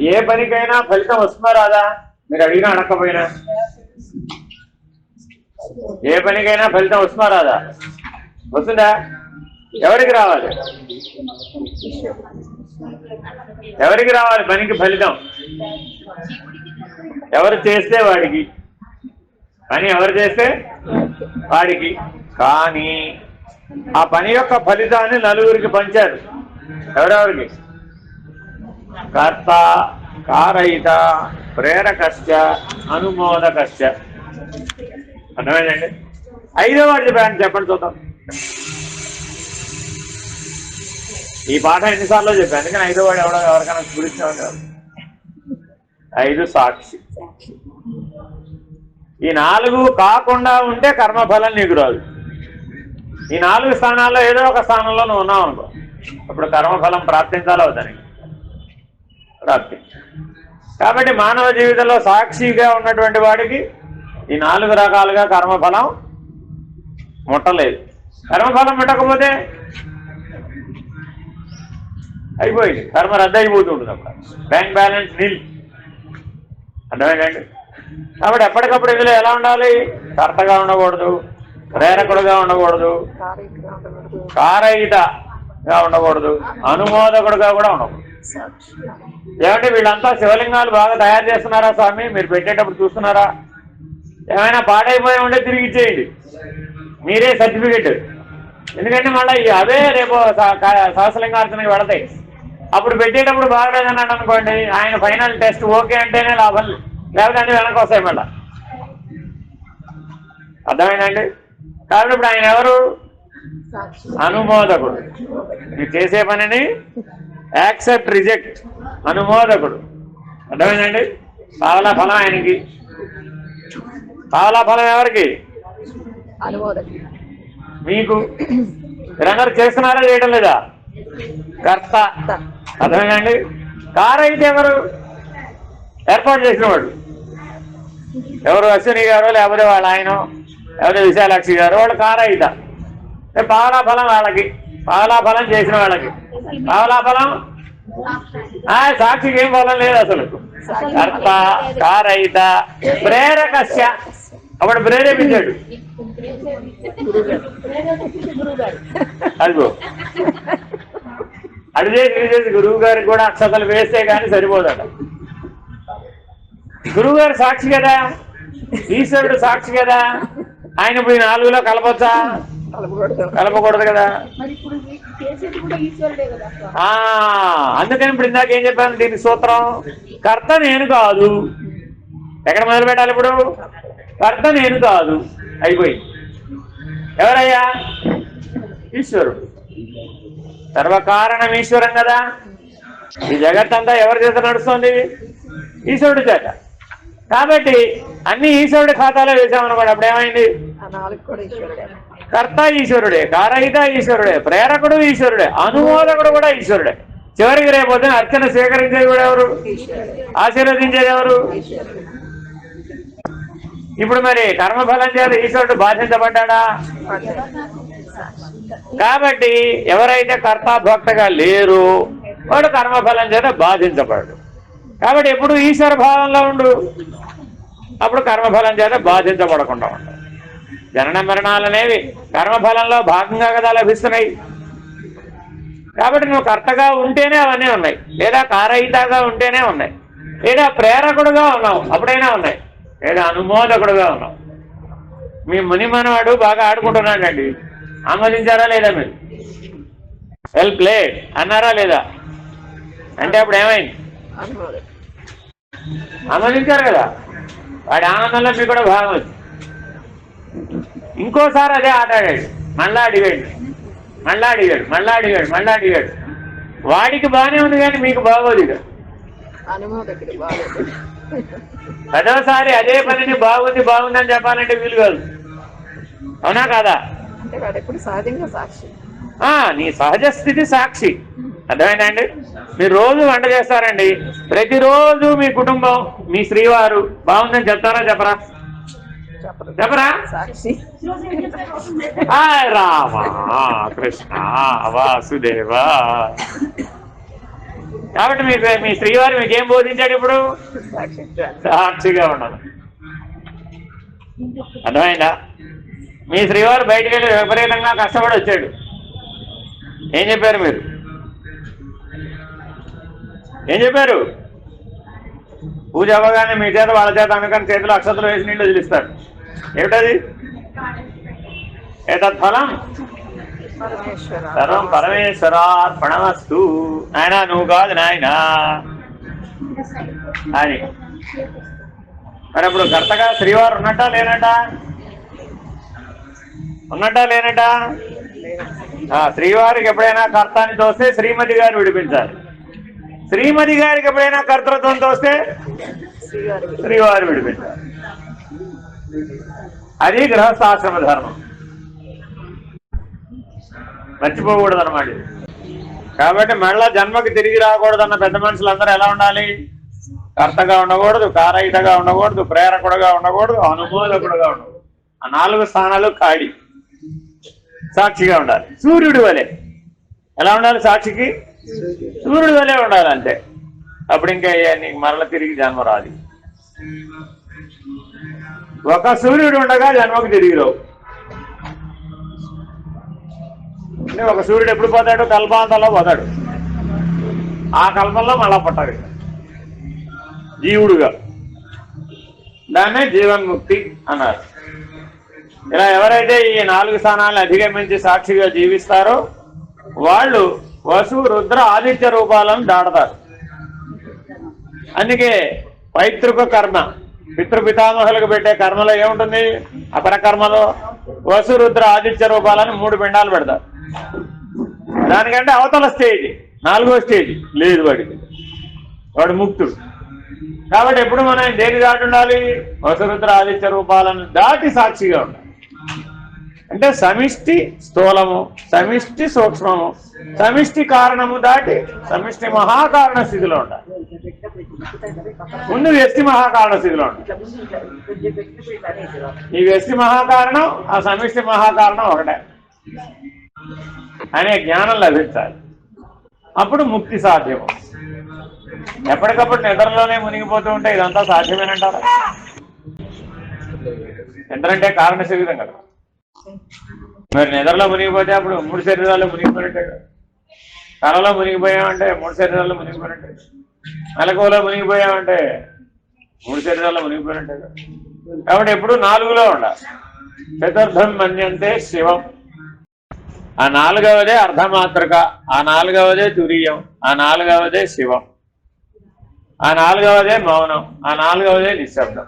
ఏ పనికైనా ఫలితం వస్తుందా రాదా? మీరు అడిగినా అడగకపోయినా ఏ పనికైనా ఫలితం వస్తుందా రాదా? వస్తుందా? ఎవరికి రావాలి? ఎవరికి రావాలి పనికి ఫలితం? ఎవరు చేస్తే వాడికి? పని ఎవరు చేస్తే? వాడికి. కానీ ఆ పని యొక్క ఫలితాన్ని నలుగురికి పంచారు. ఎవరెవరికి కర్త కారయిత ప్రేరకశ్చ అనుమోదకశ్చ. అర్థమైందండి? ఐదో వాటి చెప్పాను చెప్పండి చూద్దాం. ఈ పాఠం ఎన్నిసార్లు చెప్పాను? కానీ ఐదో వాడు ఎవడో ఎవరికైనా గురించి ఐదు సాక్షి. ఈ నాలుగు కాకుండా ఉంటే కర్మఫలం నీకు రాదు. ఈ నాలుగు స్థానాల్లో ఏదో ఒక స్థానంలో నువ్వు ఉన్నావు అనుకో అప్పుడు కర్మఫలం ప్రాప్తించాలి అవుతానికి. ప్రాప్తి కాబట్టి మానవ జీవితంలో సాక్షిగా ఉన్నటువంటి వాడికి ఈ నాలుగు రకాలుగా కర్మఫలం ముట్టలేదు. కర్మఫలం ముట్టకపోతే అయిపోయింది. కర్మ రద్దు అయిపోతుంటుంది అప్పుడు. Bank balance nil. అర్థమైందండి కాబట్టి ఎప్పటికప్పుడు ఇందులో ఎలా ఉండాలి? కర్తగా ఉండకూడదు ప్రేరకుడుగా ఉండకూడదు కారీగా ఉండకూడదు కారయితగా ఉండకూడదు అనుమోదకుడుగా కూడా ఉండకూడదు. ఏమంటే వీళ్ళంతా శివలింగాలు బాగా తయారు చేస్తున్నారా స్వామి? మీరు పెట్టేటప్పుడు చూస్తున్నారా? ఏమైనా పాడైపోయి ఉంటే తిరిగి ఇచ్చేయండి. మీరే సర్టిఫికెట్. ఎందుకంటే మళ్ళీ అవే రేపు సహస్రలింగార్చనకి వెళతాయి అప్పుడు పెట్టేటప్పుడు బాగలేదన్నాడు అనుకోండి ఆయన ఫైనల్ టెస్ట్ ఓకే అంటేనే లాభం లేకపోతే అన్ని వెనక్కి వస్తాయి మళ్ళీ. అర్థమైందండి? కాబట్టి ఇప్పుడు ఆయన ఎవరు? అనుమోదకుడు. మీరు చేసే పనిని యాక్సెప్ట్ రిజెక్ట్. అనుమోదకుడు. అర్థమైందండి? పావలా ఫలం ఆయనకి. పావలా ఫలం ఎవరికి? మీకు. మీరందరూ చేస్తున్నారా చేయడం లేదా? కర్త. అర్థమైందండి? కారు అయితే ఎవరు? ఏర్పాటు చేసిన వాడు ఎవరు అశ్విని గారు లేకపోతే వాళ్ళ ఆయన లేకపోతే విశాలాక్షి గారు వాళ్ళు కారు అయిత పావలా ఫలం వాళ్ళకి. పావలా ఫలం చేసిన వాళ్ళకి. పావలా ఫలం ఆ, సాక్షికి ఏం ఫలం లేదు అసలు. కర్త కారయిత ప్రేరకస్య. అప్పుడు ప్రేరేపించాడు అదిగో. అటు చేసి ఇటు చేసి గురువు గారికి కూడా అక్షతలు వేస్తే కానీ సరిపోదట. గురువు గారు సాక్షి కదా? ఈశ్వరుడు సాక్షి కదా? ఆయన ఇప్పుడు నాలుగులో కలపొచ్చా? కలపకూడదు కదా? అందుకని ఇప్పుడు ఇందాక ఏం చెప్పాను దీని సూత్రం? కర్త నేను కాదు. ఎక్కడ మొదలు పెట్టాలి ఇప్పుడు? కర్త నేను కాదు. అయిపోయింది. ఎవరయ్యా? ఈశ్వరుడు. సర్వకారణం ఈశ్వరం కదా. ఈ జగత్తంతా ఎవరి చేత నడుస్తుంది? ఈశ్వరుడి చేత. కాబట్టి అన్ని ఈశ్వరుడి ఖాతాలో వేసామనుకోండి అప్పుడు ఏమైంది కర్త ఈశ్వరుడే కారహిత ఈశ్వరుడే ప్రేరకుడు ఈశ్వరుడే అనుమోదకుడు కూడా ఈశ్వరుడే. చివరికి రేపొద్దున అర్చన స్వీకరించేది కూడా ఎవరు? ఆశీర్వదించేది ఎవరు? ఇప్పుడు మరి కర్మఫలం చేత ఈశ్వరుడు బాధించబడ్డా కాబట్టి ఎవరైతే కర్త భక్తగా లేరు వాడు కర్మఫలం చేత బాధించబడు కాబట్టి ఎప్పుడు ఈశ్వర భావంలో ఉండు అప్పుడు కర్మఫలం చేత బాధించబడకుండా ఉండు. జనన మరణాలు అనేవి కర్మఫలంలో భాగంగా కదా లభిస్తున్నాయి. కాబట్టి నువ్వు కర్తగా ఉంటేనే అవన్నీ ఉన్నాయి. లేదా కారయితగా ఉంటేనే ఉన్నాయి. లేదా ప్రేరకుడుగా ఉన్నావు అప్పుడైనా ఉన్నాయి. లేదా అనుమోదకుడుగా ఉన్నావు. మీ ముని మనవాడు బాగా ఆడుకుంటున్నాడండి. ఆమోదించారా లేదా మీరు? వెల్ ప్లే అన్నారా లేదా? అంటే అప్పుడు ఏమైంది? ఆమోదించారు కదా. వాడి ఆనందంలో మీకు కూడా భాగం వచ్చింది. ఇంకోసారి అదే ఆట ఆడాడు. మళ్ళా అడిగాడు మళ్ళా అడిగాడు మళ్ళా అడిగాడు మళ్ళా అడిగాడు వాడికి బాగానే ఉంది కానీ మీకు బాగోదు ఇక. పదవసారి అదే పనిని బాగుంది బాగుందని చెప్పాలంటే వీలు కాదు. అవునా కాదా? నీ సహజ స్థితి సాక్షి. అర్థమైందండి? మీరు రోజు వంట చేస్తారండి. ప్రతిరోజు మీ కుటుంబం మీ శ్రీవారు బాగుందని చెప్తారా చెప్పరా? చెప్పరు? హాయ్ రామ కృష్ణ వాసుదేవ. కాబట్టి మీ మీ శ్రీవారు మీకేం బోధించాడు ఇప్పుడు? సాక్షిగా ఉండాలి. అర్థమైందా? మీ శ్రీవారు బయటికి వెళ్ళి విపరీతంగా కష్టపడి వచ్చాడు. ఏం చెప్పారు మీరు? ఏం చెప్పారు? పూజ అవ్వగానే మీ చేత వాళ్ళ చేత అనుకని చేతిలో అక్షతలు వేసి నీళ్ళు వదిలిస్తాడు. ఏమిటది? ఏతత్ ఫలం? పరమేశ్వర. సర్వం పరమేశ్వరార్పణమస్తు. నాయన నువ్వు కాదు నాయన. అని మరి అప్పుడు కర్తగా శ్రీవారు ఉన్నట్టా లేనట ఉన్నట్టా లేనట శ్రీవారికి ఎప్పుడైనా కర్తాన్ని తోస్తే శ్రీమతి గారు విడిపించాలి. శ్రీమతి గారికి ఎప్పుడైనా కర్తృత్వం తోస్తే శ్రీవారి శ్రీవారు విడిపించాలి. అది గృహస్థాశ్రమ ధర్మం. మర్చిపోకూడదు అనమాట కాబట్టి మళ్ళా జన్మకి తిరిగి రాకూడదన్న పెద్ద మనుషులందరూ ఎలా ఉండాలి? కర్తగా ఉండకూడదు కారయితగా ఉండకూడదు ప్రేరకుడుగా ఉండకూడదు అనుమోదకుడుగా ఉండకూడదు. ఆ నాలుగు స్థానాలు కాడి సాక్షిగా ఉండాలి. సూర్యుడి వలె. ఎలా ఉండాలి సాక్షికి? సూర్యుడి వలె ఉండాలి అంతే అప్పుడు ఇంకా నీకు మరల తిరిగి జన్మ రాదు. ఒక సూర్యుడు ఉండగా జన్మకు తిరిగి రావు. అంటే ఒక సూర్యుడు ఎప్పుడు పోతాడు? కల్పాంతంలో పోతాడు. ఆ కల్పంలో మళ్ళా పుట్టాడు. జీవుడుగా. దాన్నే జీవన్ముక్తి అన్నారు. ఇలా ఎవరైతే ఈ నాలుగు స్థానాలను అధిగమించి సాక్షిగా జీవిస్తారో వాళ్ళు వసు రుద్ర ఆదిత్య రూపాలను దాడతారు అందుకే పైతృక కర్మ. పితృపితామహులకు పెట్టే కర్మలో ఏముంటుంది? అపర కర్మలో వసురుద్ర ఆదిత్య రూపాలని మూడు పిండాలు పెడతారు. దానికంటే అవతల స్టేజ్ నాలుగో స్టేజ్ లేదు వాడికి. వాడు ముక్తుడు. కాబట్టి ఎప్పుడు మనం దేని దాటి ఉండాలి? వసురుద్ర ఆదిత్య రూపాలను దాటి సాక్షిగా ఉండాలి. అంటే సమిష్టి స్థూలము సమిష్టి సూక్ష్మము సమిష్టి కారణము దాటి సమిష్టి మహాకారణ స్థితిలో ఉండాలి. ముందు వ్యక్తి మహాకారణ స్థితిలో ఈ వ్యక్తి మహాకారణం ఆ సమిష్టి మహాకారణం ఒకటే. అనే జ్ఞానం లభించాలి. అప్పుడు ముక్తి సాధ్యము. ఎప్పటికప్పుడు నిద్రలోనే మునిగిపోతూ ఉంటే ఇదంతా సాధ్యమేనంటారా? నిద్రంటే కారణ శరీరం కదా. మరి నిద్రలో మునిగిపోతే అప్పుడు మూడు శరీరాలు మునిగిపోయినట్టే కళలో మునిగిపోయామంటే మూడు శరీరాల్లో మునిగిపోయినట్టే. మెలకువలో మునిగిపోయామంటే మూడు శరీరాల్లో మునిగిపోయినట్టే కాబట్టి ఎప్పుడు నాలుగులో ఉండాలి. చతుర్థం మన్యంతే శివం. ఆ నాలుగవదే అర్ధమాత్రక ఆ నాలుగవదే తురియం ఆ నాలుగవదే శివం. ఆ నాలుగవదే మౌనం ఆ నాలుగవదే నిశ్శబ్దం.